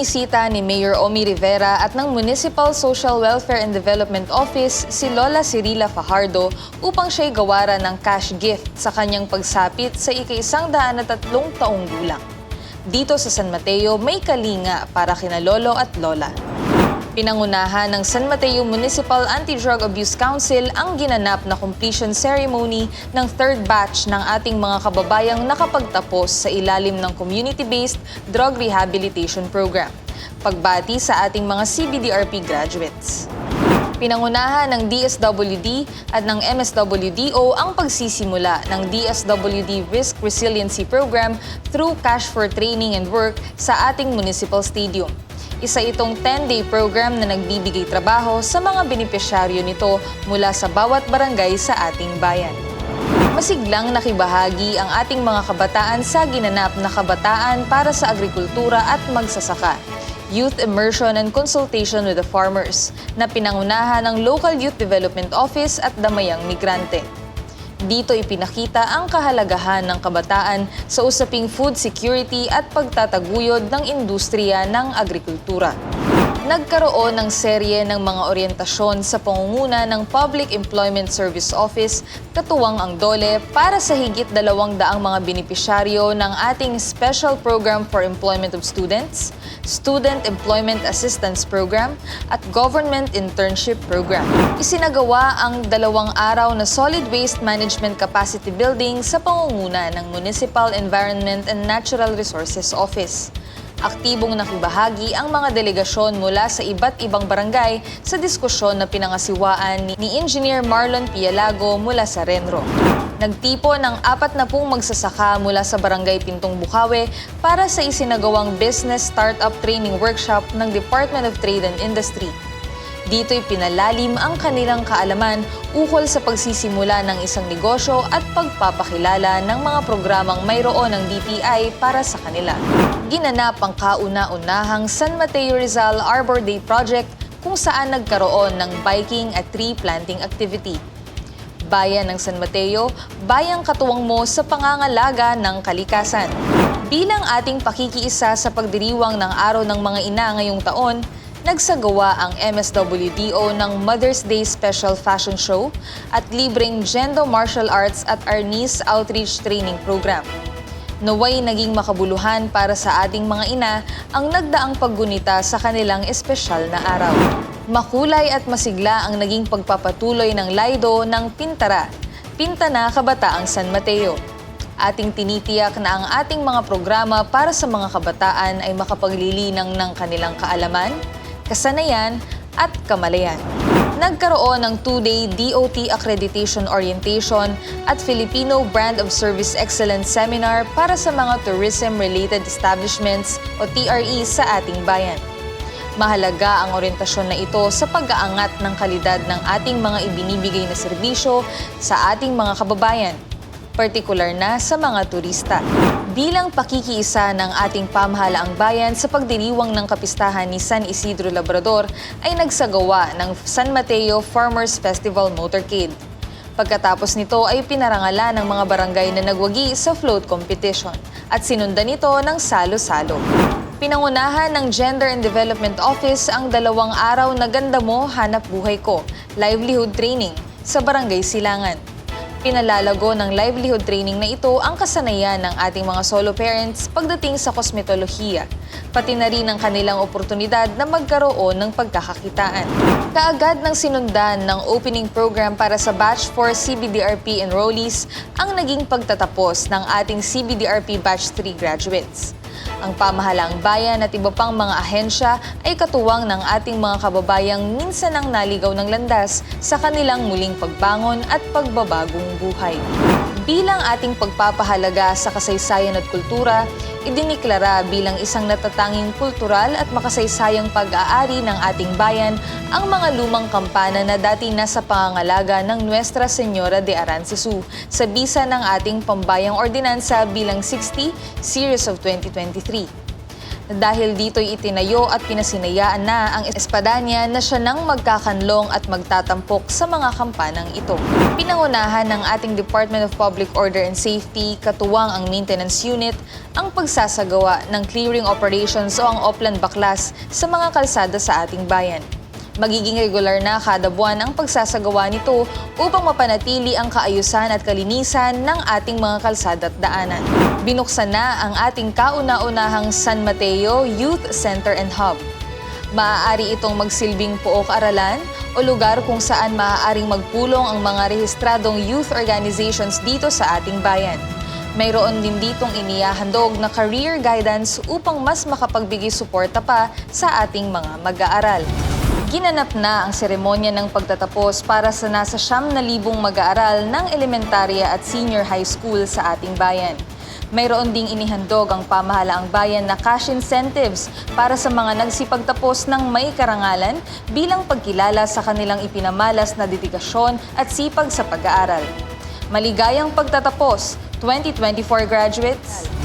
Binisita ni Mayor Omi Rivera at ng Municipal Social Welfare and Development Office si Lola Cirila Fajardo upang siya'y gawaran ng cash gift sa kanyang pagsapit sa ika-isang daan na tatlong taong gulang. Dito sa San Mateo, may kalinga para kina Lolo at Lola. Pinangunahan ng San Mateo Municipal Anti-Drug Abuse Council ang ginanap na completion ceremony ng third batch ng ating mga kababayang nakapagtapos sa ilalim ng community-based drug rehabilitation program. Pagbati sa ating mga CBDRP graduates. Pinangunahan ng DSWD at ng MSWDO ang pagsisimula ng DSWD Risk Resiliency Program through Cash for Training and Work sa ating municipal stadium. Isa itong 10-day program na nagbibigay trabaho sa mga benepisyaryo nito mula sa bawat barangay sa ating bayan. Masiglang nakibahagi ang ating mga kabataan sa ginanap na kabataan para sa agrikultura at magsasaka. Youth Immersion and Consultation with the Farmers na pinangunahan ng Local Youth Development Office at Damayang Migrante. Dito ipinakita ang kahalagahan ng kabataan sa usaping food security at pagtataguyod ng industriya ng agrikultura. Nagkaroon ng serye ng mga oryentasyon sa pangunguna ng Public Employment Service Office, katuwang ang DOLE para sa higit dalawang daang mga benepisyaryo ng ating Special Program for Employment of Students, Student Employment Assistance Program at Government Internship Program. Isinagawa ang dalawang araw na Solid Waste Management Capacity Building sa pangunguna ng Municipal Environment and Natural Resources Office. Aktibong nakibahagi ang mga delegasyon mula sa iba't ibang barangay sa diskusyon na pinangasiwaan ni- Engineer Marlon Pialago mula sa Renro. Nagtipo ng apat na pong magsasaka mula sa barangay Pintong Bukawe para sa isinagawang Business Startup Training Workshop ng Department of Trade and Industry. Dito'y pinalalim ang kanilang kaalaman ukol sa pagsisimula ng isang negosyo at pagpapakilala ng mga programang mayroon ng DTI para sa kanila. Ginanap ang kauna-unahang San Mateo Rizal Arbor Day Project kung saan nagkaroon ng biking at tree planting activity. Bayan ng San Mateo, bayang katuwang mo sa pangangalaga ng kalikasan. Bilang ating pakikiisa sa pagdiriwang ng Araw ng Mga Ina ngayong taon, nagsagawa ang MSWDO ng Mother's Day Special Fashion Show at libreng Gendo Martial Arts at Arnis Outreach Training Program. Naway naging makabuluhan para sa ating mga ina ang nagdaang paggunita sa kanilang espesyal na araw. Makulay at masigla ang naging pagpapatuloy ng Laido ng Pintara, Pintana Kabataang San Mateo. Ating tinitiyak na ang ating mga programa para sa mga kabataan ay makapaglilinang ng kanilang kaalaman, kasanayan at kamalayan. Nagkaroon ng two-day DOT Accreditation Orientation at Filipino Brand of Service Excellence Seminar para sa mga tourism-related establishments o TRE sa ating bayan. Mahalaga ang orientasyon na ito sa pag-aangat ng kalidad ng ating mga ibinibigay na serbisyo sa ating mga kababayan, partikular na sa mga turista. Bilang pakikiisa ng ating pamahalaang bayan sa pagdiriwang ng kapistahan ni San Isidro Labrador ay nagsagawa ng San Mateo Farmers Festival Motorcade. Pagkatapos nito ay pinarangalan ng mga barangay na nagwagi sa float competition at sinundan ito ng salo-salo. Pinangunahan ng Gender and Development Office ang dalawang araw na Ganda Mo, Hanap Buhay Ko, livelihood training sa Barangay Silangan. Pinalalago ng livelihood training na ito ang kasanayan ng ating mga solo parents pagdating sa kosmetolohiya, pati na rin ang kanilang oportunidad na magkaroon ng pagkakakitaan. Kaagad ng sinundan ng opening program para sa Batch 4 CBDRP enrollees ang naging pagtatapos ng ating CBDRP Batch 3 graduates. Ang pamahalaang bayan at iba pang mga ahensya ay katuwang ng ating mga kababayang minsan ang naligaw ng landas sa kanilang muling pagbangon at pagbabagong buhay. Bilang ating pagpapahalaga sa kasaysayan at kultura, idiniklara bilang isang natatanging kultural at makasaysayang pag-aari ng ating bayan ang mga lumang kampana na dati nasa pangangalaga ng Nuestra Señora de Arancesu sa bisa ng ating pambayang ordinansa bilang 60 Series of 2023. Dahil dito'y itinayo at pinasinayaan na ang Espadanya na siya nang magkakanlong at magtatampok sa mga kampanang ito. Pinangunahan ng ating Department of Public Order and Safety, katuwang ang maintenance unit, ang pagsasagawa ng clearing operations o ang Oplan Baklas sa mga kalsada sa ating bayan. Magiging regular na kada buwan ang pagsasagawa nito upang mapanatili ang kaayusan at kalinisan ng ating mga kalsada at daanan. Binuksan na ang ating kauna-unahang San Mateo Youth Center and Hub. Maaari itong magsilbing pook-aralan o lugar kung saan maaaring magpulong ang mga rehistradong youth organizations dito sa ating bayan. Mayroon din ditong inihahandog na career guidance upang mas makapagbigay suporta pa sa ating mga mag-aaral. Ginanap na ang seremonya ng pagtatapos para sa nasa siyam na libong mag-aaral ng elementarya at senior high school sa ating bayan. Mayroon ding inihandog ang pamahalaang bayan na cash incentives para sa mga nagsipagtapos ng may karangalan bilang pagkilala sa kanilang ipinamalas na dedikasyon at sipag sa pag-aaral. Maligayang pagtatapos, 2024 graduates!